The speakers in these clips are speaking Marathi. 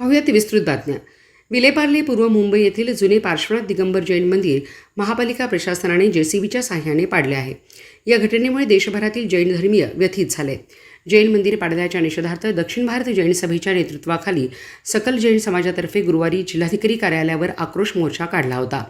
पाहूयात विस्तृत बातम्या. विलेपार्ले पूर्व मुंबई येथील जुने पार्श्वनाथ दिगंबर जैन मंदिर महापालिका प्रशासनाने जेसीबीच्या साह्याने पाडले आहे. या घटनेमुळे देशभरातील जैन धर्मीय व्यथित झाले. जैन मंदिर पाडव्याच्या निषेधार्थ दक्षिण भारत जैन सभेच्या नेतृत्वाखाली सकल जैन समाजातर्फे गुरुवारी जिल्हाधिकारी कार्यालयावर आक्रोश मोर्चा काढला होता.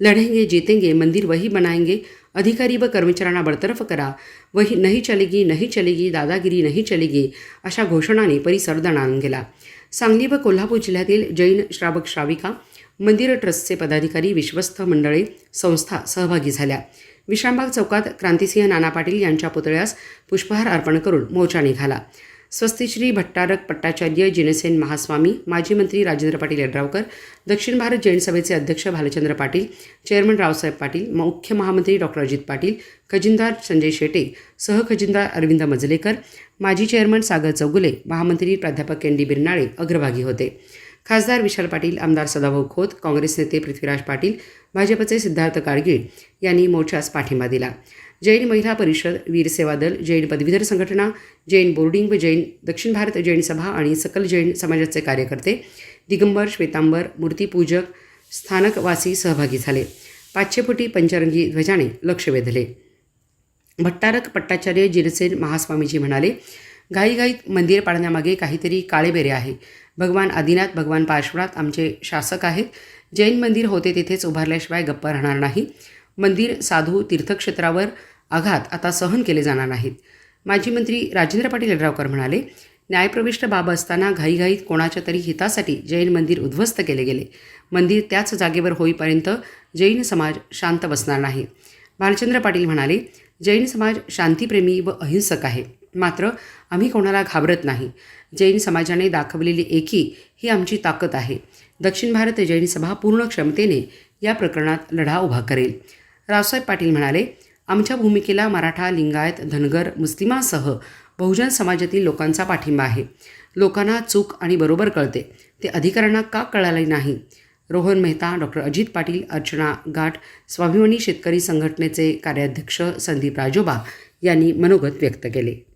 लढेंगे जीतेंगे मंदिर वही बनाएंगे अधिकारी व कर्मचाऱ्यांना बडतर्फ करा वही नहीं चलेगी नहीं चलेगी दादागिरी नहीं चलेगी अशा घोषणाने परिसर दणाणून गेला. सांगली व कोल्हापूर जिल्ह्यातील जैन श्रावक श्राविका मंदिर ट्रस्टचे पदाधिकारी विश्वस्त मंडळे संस्था सहभागी झाल्या. विश्रामबाग चौकात क्रांतिसिंह नाना पाटील यांच्या पुतळ्यास पुष्पहार अर्पण करून मोर्चा निघाला. स्वस्तिश्री भट्टारक पट्टाचार्य जिनसेन महास्वामी माजी मंत्री राजेंद्र पाटील यड्रावकर दक्षिण भारत जैन सभेचे अध्यक्ष भालचंद्र पाटील चेअरमन रावसाहेब पाटील मुख्य महामंत्री डॉक्टर अजित पाटील खजिनदार संजय शेटे सहखजिनदार अरविंद मजलेकर माजी चेअरमन सागर चौगुले महामंत्री प्राध्यापक एन डी बिरनाळे अग्रभागी होते. खासदार विशाल पाटील आमदार सदाभाऊ खोत काँग्रेस नेते पृथ्वीराज पाटील भाजपचे सिद्धार्थ कारगीळ यांनी मोर्चास पाठिंबा दिला. जैन महिला परिषद वीर सेवा दल जैन पदवीधर संघटना जैन बोर्डिंग व जैन दक्षिण भारत जैन सभा आणि सकल जैन समाजाचे कार्यकर्ते दिगंबर श्वेतांबर मूर्तीपूजक स्थानकवासी सहभागी झाले. पाचशे फुटी पंचरंगी ध्वजाने लक्ष वेधले. भट्टारक पट्टाचार्य जिरसेन महास्वामीजी म्हणाले घाईघाईत मंदिर पाडण्यामागे काहीतरी काळेबेरे आहे. भगवान आदिनाथ भगवान पार्श्वनाथ आमचे शासक आहेत. जैन मंदिर होते तिथेच उभारल्याशिवाय गप्प राहणार नाही. मंदिर साधू तीर्थक्षेत्रावर आघात आता सहन केले जाणार नाहीत. माजी मंत्री राजेंद्र पाटील यड्रावकर म्हणाले न्यायप्रविष्ट बाब असताना घाईघाईत कोणाच्या तरी हितासाठी जैन मंदिर उद्ध्वस्त केले गेले. मंदिर त्याच जागेवर होईपर्यंत जैन समाज शांत बसणार नाही. भालचंद्र पाटील म्हणाले जैन समाज शांतीप्रेमी व अहिंसक आहे. मात्र आम्ही कोणाला घाबरत नाही. जैन समाजाने दाखवलेली एकी ही आमची ताकद आहे. दक्षिण भारत जैन सभा पूर्ण क्षमतेने या प्रकरणात लढा उभा करेल. रावसाहेब पाटील म्हणाले आमच्या भूमिकेला मराठा लिंगायत धनगर मुस्लिमांसह बहुजन समाजातील लोकांचा पाठिंबा आहे. लोकांना चूक आणि बरोबर कळते. ते अधिकाऱ्यांना का कळाले नाही रोहन मेहता डॉक्टर अजित पाटील अर्चना गाठ स्वाभिमानी शेतकरी संघटनेचे कार्याध्यक्ष संदीप राजोबा यांनी मनोगत व्यक्त केले.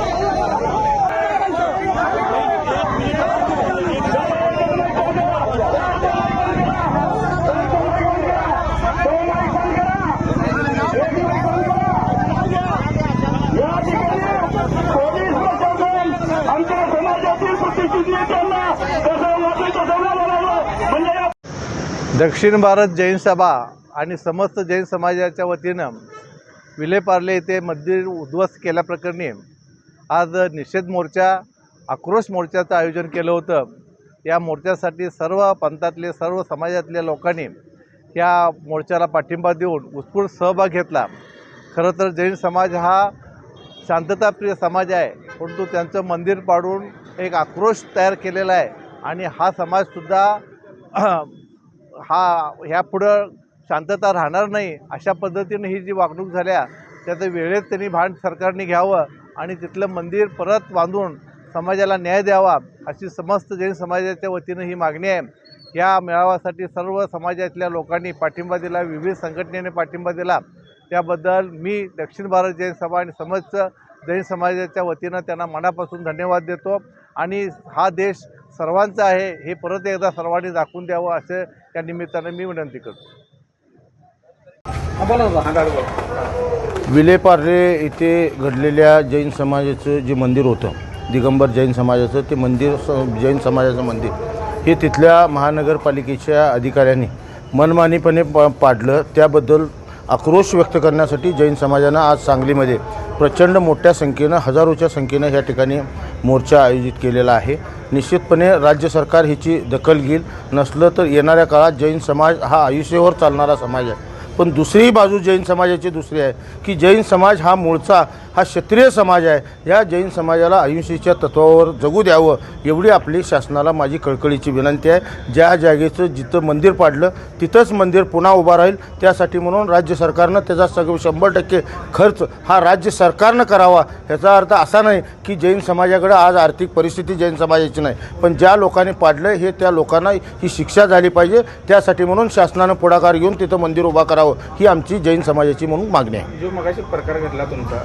दक्षिण भारत जैन सभा आणि समस्त जैन समाजाच्या वतीनं विलेपार्ले येथे मंदिर उद्ध्वस्त केल्याप्रकरणी आज निषेध मोर्चा आक्रोश मोर्चाचं आयोजन केलं होतं. या मोर्चासाठी सर्व पंथातले सर्व समाजातल्या लोकांनी या मोर्चाला पाठिंबा देऊन उत्स्फूर्त सहभाग घेतला. खरं तर जैन समाज हा शांतताप्रिय समाज आहे परंतु त्यांचं मंदिर पाडून एक आक्रोश तयार केलेला आहे आणि हा समाजसुद्धा हा ह्या पुढं शांतता राहणार नाही अशा पद्धतीनं ही जी वागणूक झाल्या त्याचं वेळेत त्यांनी भान सरकारने घ्यावं आणि तिथलं मंदिर परत बांधून समाजाला न्याय द्यावा अशी समस्त जैन समाजाच्या वतीनं ही मागणी आहे. या मेळाव्यासाठी सर्व समाजातल्या लोकांनी पाठिंबा दिला विविध संघटनेने पाठिंबा दिला. त्याबद्दल मी दक्षिण भारत जैन सभा आणि समस्त जैन समाजाच्या वतीनं त्यांना मनापासून धन्यवाद देतो. आणि हा देश सर्वांचा आहे हे परत एकदा सर्वांनी दाखवून द्यावं असं या निमित्तानं मी विनंती करतो. विलेपार्ले येथे घडलेल्या जैन समाजाचं जे मंदिर होतं दिगंबर जैन समाजाचं ते मंदिर स जैन समाजाचं मंदिर हे तिथल्या महानगरपालिकेच्या अधिकाऱ्यांनी मनमानीपणे प पाडलं. त्याबद्दल आक्रोश व्यक्त करण्यासाठी जैन समाजानं आज सांगलीमध्ये प्रचंड मोठ्या संख्येनं हजारोच्या संख्येनं ह्या ठिकाणी मोर्चा आयोजित केलेला आहे. निश्चितपणे राज्य सरकार ह्याची दखल घेईल. नसलं तर येणाऱ्या काळात जैन समाज हा आयुष्यभर चालणारा समाज आहे. पण दुसरी बाजू जैन समाजाची दुसरी आहे की जैन समाज हा मूळचा हा क्षत्रिय समाज आहे. या जैन समाजाला अहिंसेच्या तत्वावर जगू द्यावं एवढी आपली शासनाला माझी कळकळीची विनंती आहे. ज्या जागेचं जिथं मंदिर पाडलं तिथंच मंदिर पुन्हा उभा राहील. त्यासाठी म्हणून राज्य सरकारनं त्याचा सगळं शंभर टक्के खर्च हा राज्य सरकारनं करावा. ह्याचा अर्थ असा नाही की जैन समाजाकडे आज आर्थिक परिस्थिती जैन समाजाची नाही. पण ज्या लोकांनी पाडलं हे त्या लोकांना ही शिक्षा झाली पाहिजे. त्यासाठी म्हणून शासनानं पुढाकार घेऊन तिथं मंदिर उभा करावं. करावं ही आमची जैन समाजाची म्हणून मागणी आहे. जो मगाशी प्रकार घडला तुमचा